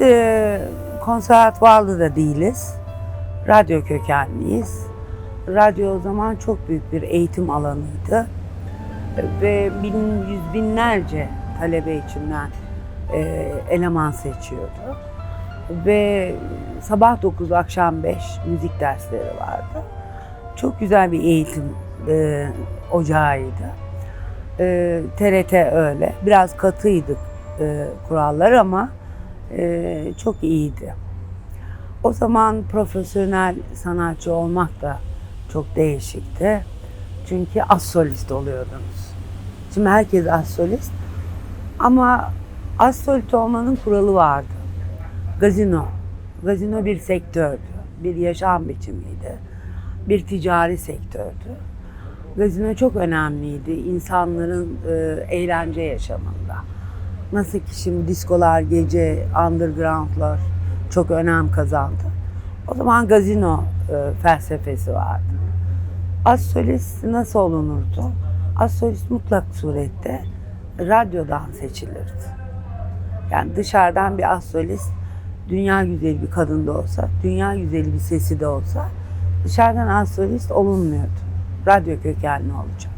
Biz e, konservatuvarlı da değiliz. Radyo kökenliyiz. Radyo o zaman çok büyük bir eğitim alanıydı. Ve bin, yüz binlerce talebe içinden e, eleman seçiyordu. Ve sabah 9 akşam 5 müzik dersleri vardı. Çok güzel bir eğitim e, ocağıydı. E, TRT öyle. Biraz katıydı e, kurallar ama e, çok iyiydi. O zaman profesyonel sanatçı olmak da çok değişikti. Çünkü az solist oluyordunuz. Şimdi herkes az solist. Ama az solist olmanın kuralı vardı. Gazino. Gazino bir sektördü. Bir yaşam biçimiydi. Bir ticari sektördü. Gazino çok önemliydi insanların e, eğlence yaşamında. Nasıl ki şimdi diskolar, gece, undergroundlar çok önem kazandı. O zaman gazino e, felsefesi vardı. Az nasıl olunurdu? Az mutlak surette radyodan seçilirdi. Yani dışarıdan bir az dünya güzeli bir kadın da olsa, dünya güzeli bir sesi de olsa dışarıdan az olunmuyordu. Radyo kökenli olacak.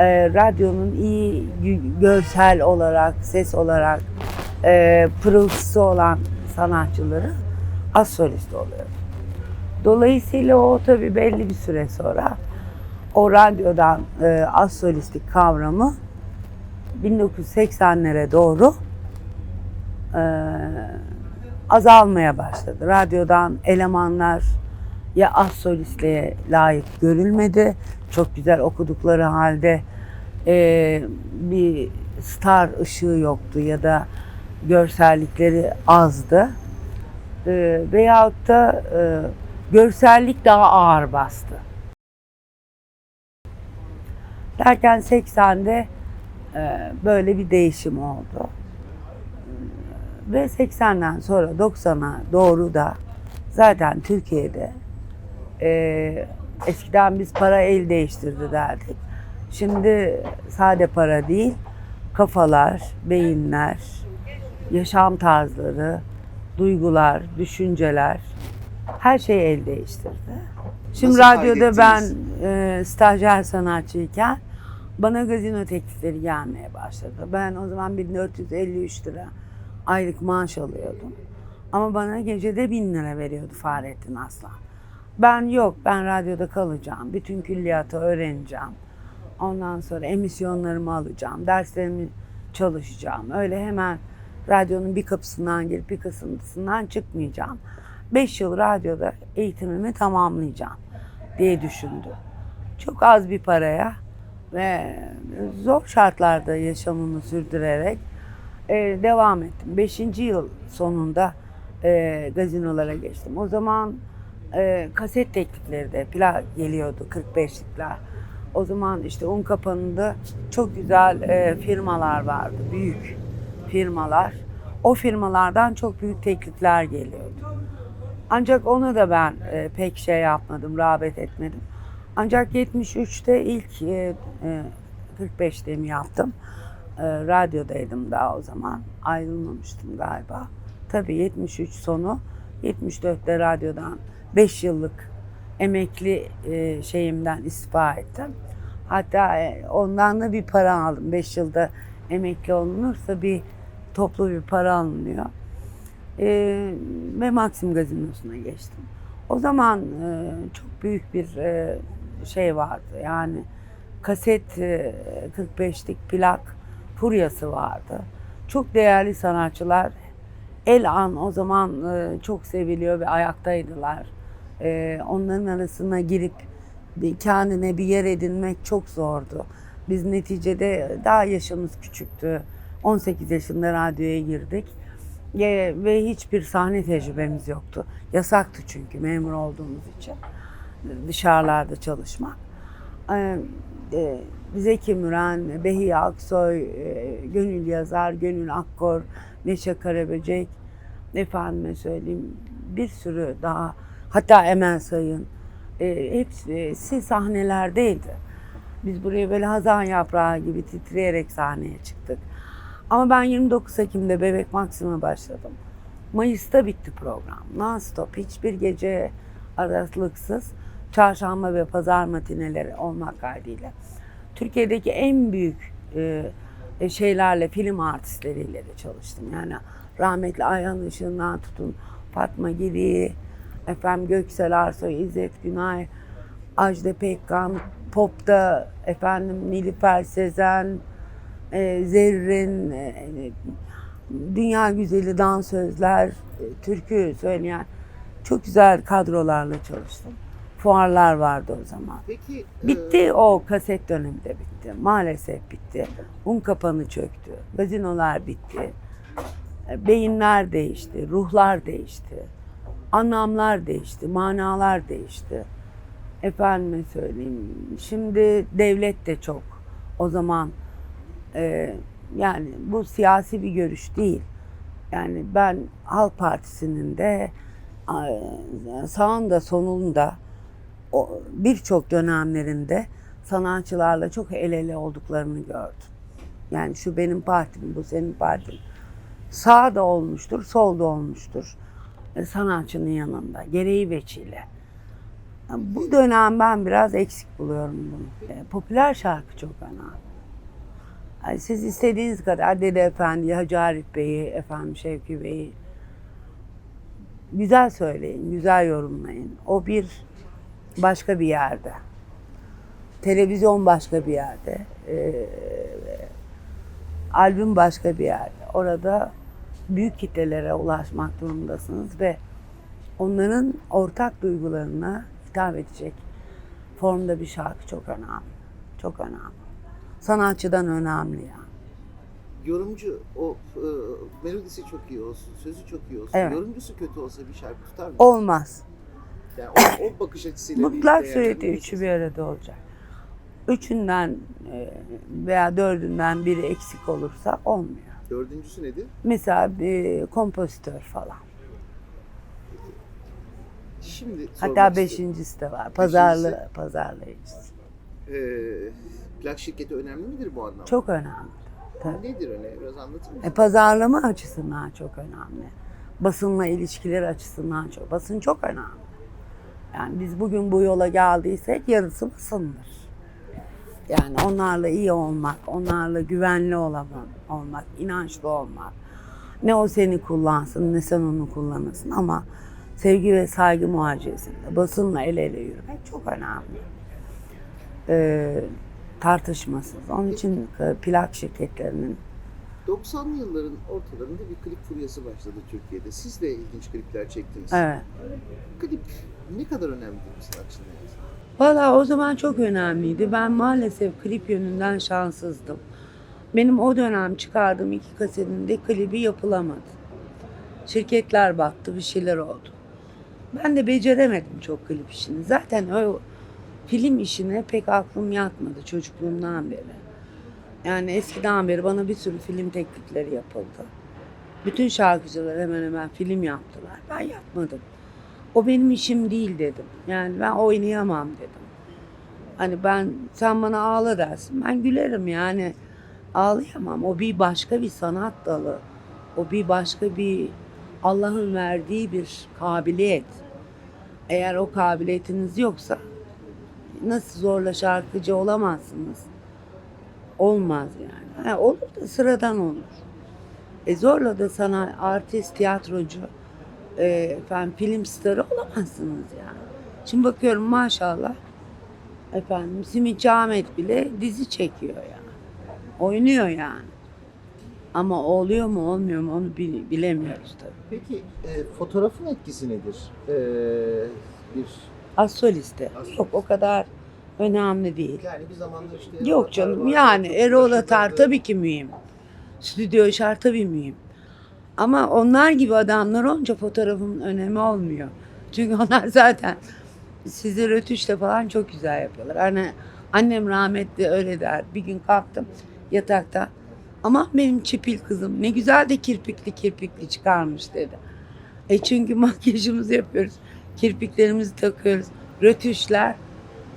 Ee, radyonun iyi gö- görsel olarak, ses olarak e, pırıltısı olan sanatçıları az solist oluyor. Dolayısıyla o tabii belli bir süre sonra o radyodan e, az solistlik kavramı 1980'lere doğru e, azalmaya başladı. Radyodan elemanlar ya az solistliğe layık görülmedi. Çok güzel okudukları halde e, bir star ışığı yoktu ya da görsellikleri azdı. E, veyahut da e, görsellik daha ağır bastı. Derken 80'de e, böyle bir değişim oldu. Ve 80'den sonra 90'a doğru da zaten Türkiye'de e, eskiden biz para el değiştirdi derdik. Şimdi sade para değil, kafalar, beyinler, yaşam tarzları, duygular, düşünceler her şey el değiştirdi. Şimdi Nasıl radyoda ben e, stajyer sanatçıyken bana gazino teklifleri gelmeye başladı. Ben o zaman 1453 lira aylık maaş alıyordum. Ama bana gecede 1000 lira veriyordu Fahrettin Aslan. Ben yok, ben radyoda kalacağım. Bütün külliyatı öğreneceğim. Ondan sonra emisyonlarımı alacağım, derslerimi çalışacağım. Öyle hemen radyonun bir kapısından girip bir kapısından çıkmayacağım. 5 yıl radyoda eğitimimi tamamlayacağım diye düşündüm. Çok az bir paraya ve zor şartlarda yaşamımı sürdürerek e, devam ettim. Beşinci yıl sonunda e, gazinolara geçtim. O zaman e, kaset teklifleri de plak geliyordu 45'likler. O zaman işte un kapanında çok güzel e, firmalar vardı, büyük firmalar. O firmalardan çok büyük teklifler geliyordu. Ancak onu da ben e, pek şey yapmadım, rağbet etmedim. Ancak 73'te ilk e, e, 45'te mi yaptım? E, radyodaydım daha o zaman. Ayrılmamıştım galiba. Tabii 73 sonu 74'te radyodan 5 yıllık emekli e, şeyimden istifa ettim. Hatta e, ondan da bir para aldım. 5 yılda emekli olunursa bir toplu bir para alınıyor. E, ve Maxim Gazinosu'na geçtim. O zaman e, çok büyük bir e, şey vardı. Yani kaset e, 45'lik plak furyası vardı. Çok değerli sanatçılar el an o zaman e, çok seviliyor ve ayaktaydılar. E, onların arasına girip kendine bir yer edinmek çok zordu. Biz neticede daha yaşımız küçüktü. 18 yaşında radyoya girdik. E, ve hiçbir sahne tecrübemiz yoktu. Yasaktı çünkü memur olduğumuz için dışarılarda çalışmak. E, e, Zeki Müren, Behiye Aksoy, e, Gönül Yazar, Gönül Akkor, Neşe Karaböcek, efendime söyleyeyim bir sürü daha hatta Emel Sayın e, hepsi sahnelerdeydi. Biz buraya böyle hazan yaprağı gibi titreyerek sahneye çıktık. Ama ben 29 Ekim'de Bebek Maksim'e başladım. Mayıs'ta bitti program. Non-stop hiçbir gece aralıksız çarşamba ve pazar matineleri olmak kaydıyla. Türkiye'deki en büyük e, e, şeylerle, film artistleriyle de çalıştım. Yani rahmetli Ayhan Işık'ından tutun Fatma Giri, efendim Göksel Arsoy, İzzet Günay, Ajda Pekkan, Pop'ta efendim Nilüfer Sezen, e, Zerrin, e, dünya güzeli dansözler, e, türkü söyleyen çok güzel kadrolarla çalıştım. Fuarlar vardı o zaman. Peki Bitti e, o kaset dönemi de bitti. Maalesef bitti. Un kapanı çöktü. Gazinolar bitti. E, Beyinler değişti, ruhlar değişti. Anlamlar değişti, manalar değişti. Efendime söyleyeyim. Şimdi devlet de çok. O zaman e, yani bu siyasi bir görüş değil. Yani ben Halk Partisi'nin de sağında sonunda o birçok dönemlerinde sanatçılarla çok el ele olduklarını gördüm. Yani şu benim partim, bu senin partin. Sağda olmuştur, solda olmuştur. E, sanatçının yanında, gereği veçile. Bu dönem ben biraz eksik buluyorum bunu. E, popüler şarkı çok önemli. Siz istediğiniz kadar Dede Efendi, Hacı Arif Bey'i, efendim Şevki Bey'i güzel söyleyin, güzel yorumlayın. O bir başka bir yerde. Televizyon başka bir yerde. Ee, albüm başka bir yerde. Orada büyük kitlelere ulaşmak durumundasınız ve onların ortak duygularına hitap edecek formda bir şarkı çok önemli. Çok önemli. Sanatçıdan önemli yani. yorumcu o e, melodisi çok iyi olsun, sözü çok iyi olsun. Evet. Yorumcusu kötü olsa bir şarkı tutar mı? Olmaz. Yani o, o bakış açısıyla Mutlak surette üçü bir arada olacak. Üçünden e, veya dördünden biri eksik olursa olmuyor. Dördüncüsü nedir? Mesela bir kompozitör falan. Şimdi Hatta beşincisi de var. Pazarlı, pazarlayıcısı. istiyorum. E, plak şirketi önemli midir bu anlamda? Çok önemli. Tabii. Nedir önemli? Biraz anlatır mısın? E, pazarlama açısından çok önemli. Basınla ilişkiler açısından çok. Basın çok önemli. Yani biz bugün bu yola geldiysek yarısı basındır. Yani onlarla iyi olmak, onlarla güvenli olmak, olmak, inançlı olmak. Ne o seni kullansın ne sen onu kullanırsın ama sevgi ve saygı muhacesinde basınla el ele yürümek çok önemli. Ee, tartışmasız. Onun için e, plak şirketlerinin 90'lı yılların ortalarında bir klip furyası başladı Türkiye'de. Siz de ilginç klipler çektiniz. evet Klip ne kadar önemli bir sanatçının? Valla o zaman çok önemliydi. Ben maalesef klip yönünden şanssızdım. Benim o dönem çıkardığım iki kasetimde klibi yapılamadı. Şirketler battı, bir şeyler oldu. Ben de beceremedim çok klip işini. Zaten o film işine pek aklım yatmadı çocukluğumdan beri. Yani eskiden beri bana bir sürü film teklifleri yapıldı. Bütün şarkıcılar hemen hemen film yaptılar. Ben yapmadım. O benim işim değil dedim. Yani ben oynayamam dedim. Hani ben sen bana ağla dersin. Ben gülerim yani. Ağlayamam. O bir başka bir sanat dalı. O bir başka bir Allah'ın verdiği bir kabiliyet. Eğer o kabiliyetiniz yoksa nasıl zorla şarkıcı olamazsınız. Olmaz yani. Ha, olur da sıradan olur. E zorla da sana artist, tiyatrocu, e, efendim film starı olamazsınız yani. Şimdi bakıyorum maşallah efendim Simitçi Ahmet bile dizi çekiyor yani. Oynuyor yani. Ama oluyor mu olmuyor mu onu bil- bilemiyoruz tabii. Peki e, fotoğrafın etkisi nedir? E, bir Az soliste. Az Yok o kadar önemli değil. yani bir zamanlar işte Yok Atar canım vardı, yani çok Erol Atar tabii ki mühim. Stüdyo şart tabii mühim. Ama onlar gibi adamlar olunca fotoğrafın önemi olmuyor. Çünkü onlar zaten sizi rötuşla falan çok güzel yapıyorlar. Hani annem rahmetli öyle der. Bir gün kalktım yatakta. Ama benim çipil kızım ne güzel de kirpikli kirpikli çıkarmış dedi. E çünkü makyajımızı yapıyoruz. Kirpiklerimizi takıyoruz. Rötuşlar.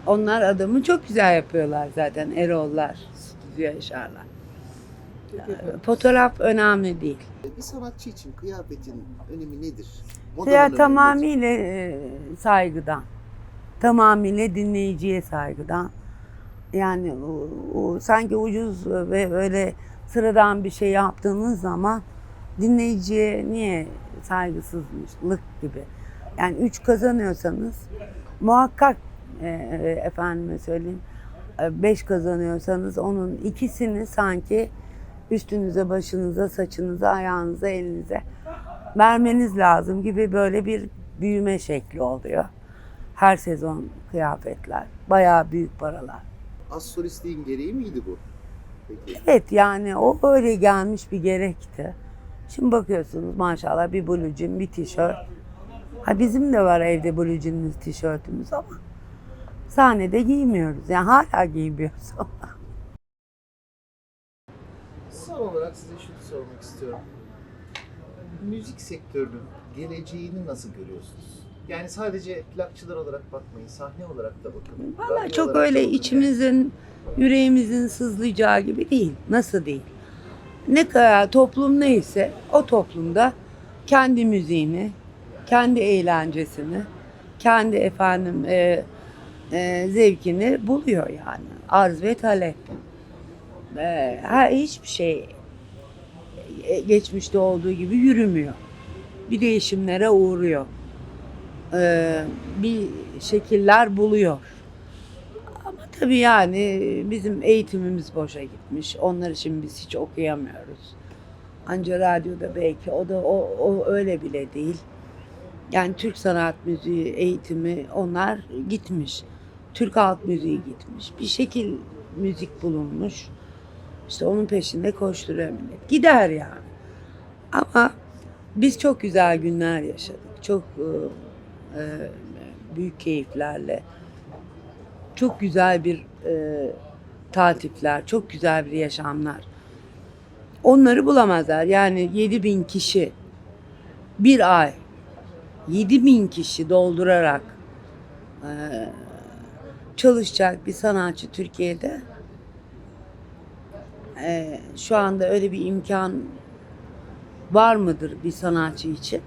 Onlar adamı çok güzel yapıyorlar zaten Erol'lar. Stüdyo yaşarlar. Fotoğraf önemli değil. Bir sanatçı için kıyafetin önemi nedir? Modanın Ya tamamıyla e, saygıdan. Tamamıyla dinleyiciye saygıdan. Yani o, o sanki ucuz ve öyle sıradan bir şey yaptığınız zaman dinleyiciye niye saygısızlık gibi. Yani üç kazanıyorsanız muhakkak e, e, efendime söyleyeyim e, beş kazanıyorsanız onun ikisini sanki üstünüze, başınıza, saçınıza, ayağınıza, elinize vermeniz lazım gibi böyle bir büyüme şekli oluyor. Her sezon kıyafetler. Bayağı büyük paralar. Az solistliğin gereği miydi bu? Peki. Evet yani o öyle gelmiş bir gerekti. Şimdi bakıyorsunuz maşallah bir blue jean, bir tişört. Ha bizim de var evde blue jean'imiz, tişörtümüz ama sahnede giymiyoruz. Yani hala giymiyoruz. Son olarak size şunu sormak istiyorum. Müzik sektörünün geleceğini nasıl görüyorsunuz? Yani sadece plakçılar olarak bakmayın, sahne olarak da bakın. Valla çok öyle bakın. içimizin, yüreğimizin sızlayacağı gibi değil. Nasıl değil? Ne kadar toplum neyse o toplumda kendi müziğini, kendi eğlencesini, kendi efendim e, e, zevkini buluyor yani. Arz ve talep. Her hiçbir şey e, geçmişte olduğu gibi yürümüyor. Bir değişimlere uğruyor. E, bir şekiller buluyor. Ama tabii yani bizim eğitimimiz boşa gitmiş. Onlar için biz hiç okuyamıyoruz. Anca radyoda belki o da o, o öyle bile değil. Yani Türk sanat müziği eğitimi onlar gitmiş. Türk halk müziği gitmiş. Bir şekil müzik bulunmuş. İşte onun peşinde koşturuyor millet. Gider yani. Ama biz çok güzel günler yaşadık. Çok e, e, büyük keyiflerle. Çok güzel bir e, tatifler, çok güzel bir yaşamlar. Onları bulamazlar. Yani 7 bin kişi bir ay 7 bin kişi doldurarak e, çalışacak bir sanatçı Türkiye'de e, şu anda öyle bir imkan var mıdır bir sanatçı için?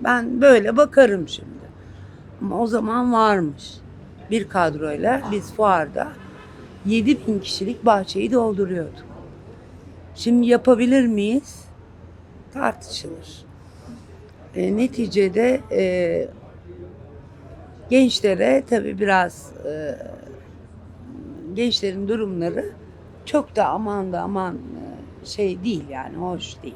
Ben böyle bakarım şimdi. Ama o zaman varmış. Bir kadroyla biz fuarda 7 bin kişilik bahçeyi dolduruyorduk. Şimdi yapabilir miyiz? Tartışılır. E, neticede e, gençlere tabii biraz e, gençlerin durumları çok da aman da aman e, şey değil yani hoş değil.